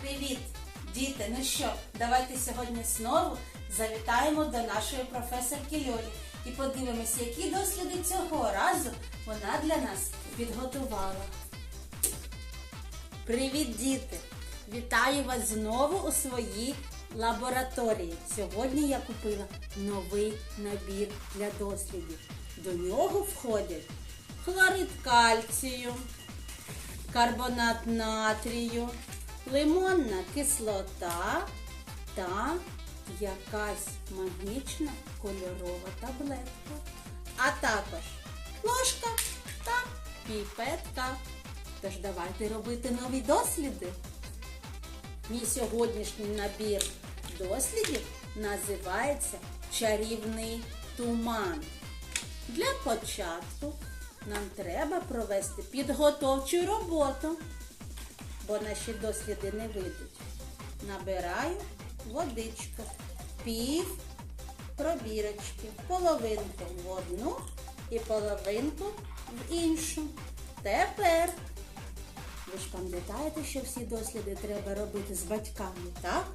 Привіт, діти! Ну що, давайте сьогодні знову завітаємо до нашої професорки Льолі і подивимося, які досліди цього разу вона для нас підготувала. Привіт, діти! Вітаю вас знову у своїй лабораторії. Сьогодні я купила новий набір для дослідів. До нього входять хлорид кальцію, карбонат натрію, лимонна кислота та якась магічна кольорова таблетка, а також ложка та піпетка. Тож давайте робити нові досліди. Мій сьогоднішній набір дослідів називається чарівний туман. Для початку нам треба провести підготовчу роботу, бо наші досліди не вийдуть. Набираю водичку, пів пробірочки, половинку в одну і половинку в іншу. Тепер ви ж пам'ятаєте, що всі досліди треба робити з батьками, так?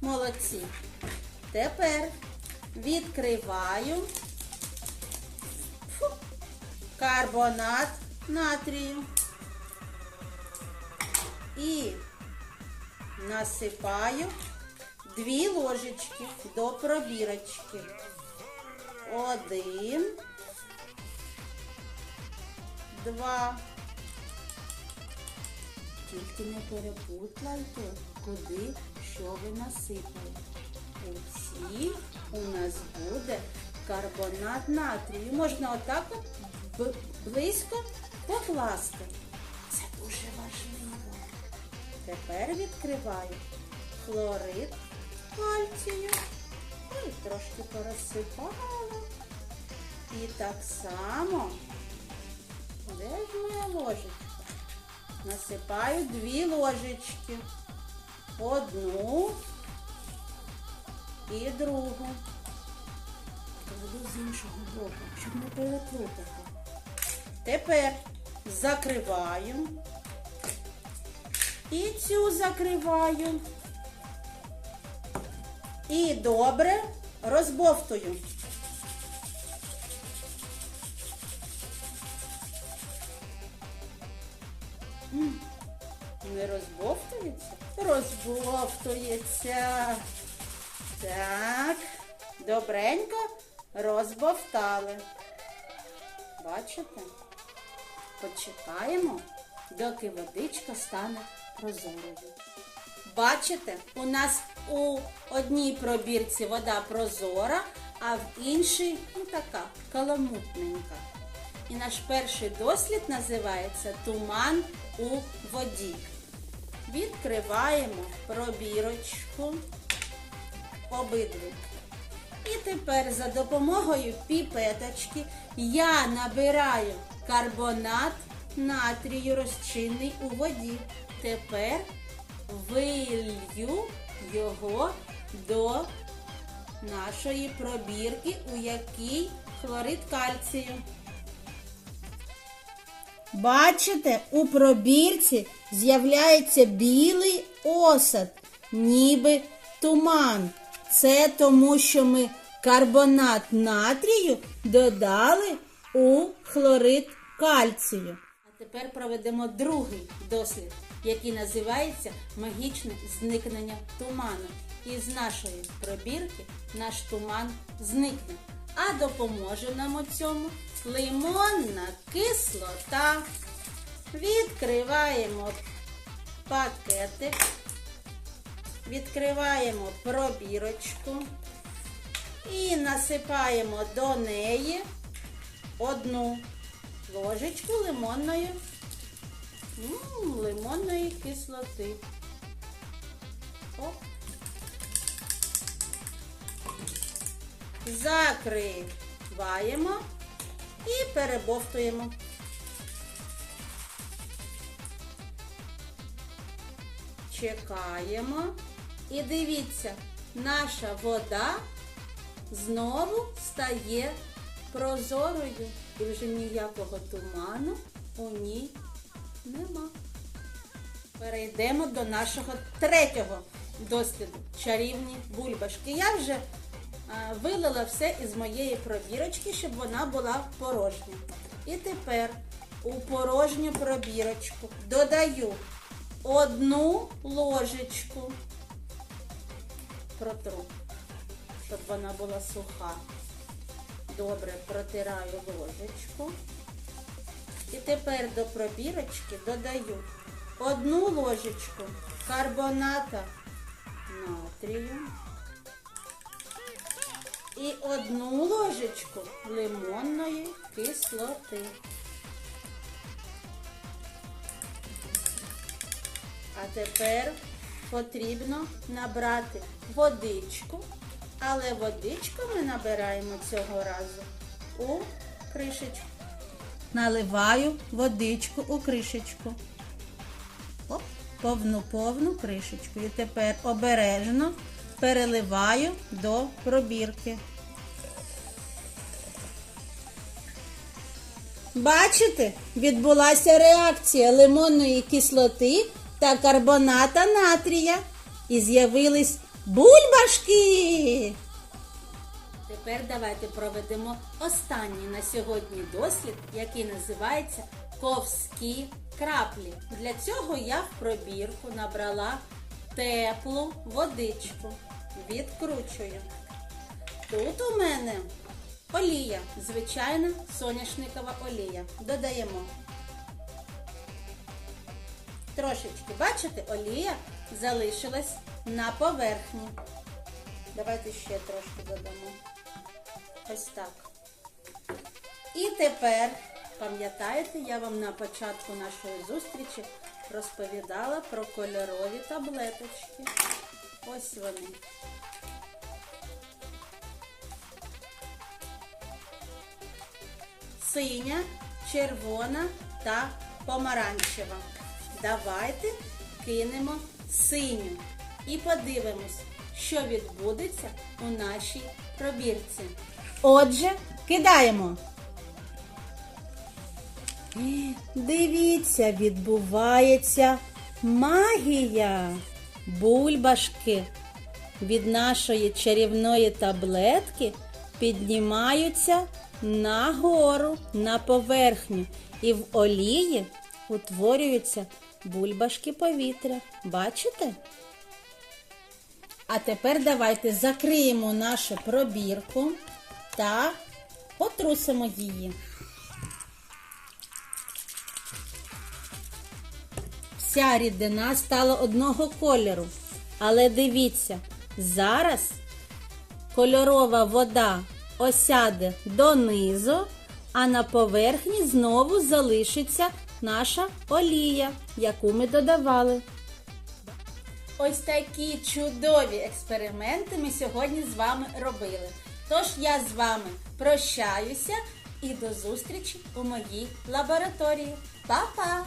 Молодці. Тепер відкриваю Фу. карбонат натрію і насипаю дві ложечки до пробірочки. Один, два. Тільки не перепутлайте, куди що ви насипали. У цій у нас буде карбонат натрію. Можна отак от близько покласти. Тепер відкриваю хлорид кальцію. Ой, трошки порозсипала. І так само, де ж моя ложечка? Насипаю дві ложечки. Одну і другу. Кладу з іншого боку, щоб не переплутати. Тепер закриваю. І цю закриваю. І добре розбовтую. Не розбовтується? Розбовтується. Так, добренько розбовтали. Бачите? Почекаємо, доки водичка стане прозорою. Бачите, у нас у одній пробірці вода прозора, а в іншій ну така каламутненька. І наш перший дослід називається Туман у воді. Відкриваємо пробірочку обидві. І тепер за допомогою піпеточки я набираю карбонат натрію розчинний у воді. Тепер вилью його до нашої пробірки, у якій хлорид кальцію. Бачите, у пробірці з'являється білий осад, ніби туман. Це тому, що ми карбонат натрію додали у хлорид кальцію. Тепер проведемо другий дослід, який називається магічне зникнення туману. І з нашої пробірки наш туман зникне. А допоможе нам у цьому лимонна кислота. Відкриваємо пакетик, відкриваємо пробірочку і насипаємо до неї одну ложечку лимонної, м, лимонної кислоти. Оп. Закриваємо і перебовтуємо. Чекаємо. І дивіться, наша вода знову стає прозорою. І вже ніякого туману у ній нема. Перейдемо до нашого третього досліду чарівні бульбашки. Я вже а, вилила все із моєї пробірочки, щоб вона була порожня. І тепер у порожню пробірочку додаю одну ложечку. Протру, щоб вона була суха. Добре протираю ложечку. І тепер до пробірочки додаю одну ложечку карбоната натрію і одну ложечку лимонної кислоти. А тепер потрібно набрати водичку, але водичку ми набираємо цього разу у кришечку. Наливаю водичку у кришечку. Оп, повну повну кришечку. І тепер обережно переливаю до пробірки. Бачите, відбулася реакція лимонної кислоти та карбоната натрія. І з'явились бульбашки. Тепер давайте проведемо останній на сьогодні дослід, який називається ковські краплі. Для цього я в пробірку набрала теплу водичку. Відкручую. Тут у мене олія, звичайна соняшникова олія. Додаємо. Трошечки, бачите, олія залишилась на поверхні. Давайте ще трошки додамо. Ось так. І тепер, пам'ятаєте, я вам на початку нашої зустрічі розповідала про кольорові таблеточки. Ось вони. Синя, червона та помаранчева. Давайте кинемо синю і подивимось, що відбудеться у нашій пробірці. Отже, кидаємо. Дивіться, відбувається магія. Бульбашки від нашої чарівної таблетки піднімаються нагору на поверхню. І в олії утворюються бульбашки повітря. Бачите? А тепер давайте закриємо нашу пробірку та потрусимо її. Вся рідина стала одного кольору. Але дивіться, зараз кольорова вода осяде донизу, а на поверхні знову залишиться наша олія, яку ми додавали. Ось такі чудові експерименти ми сьогодні з вами робили. Тож я з вами прощаюся і до зустрічі у моїй лабораторії. Па-па!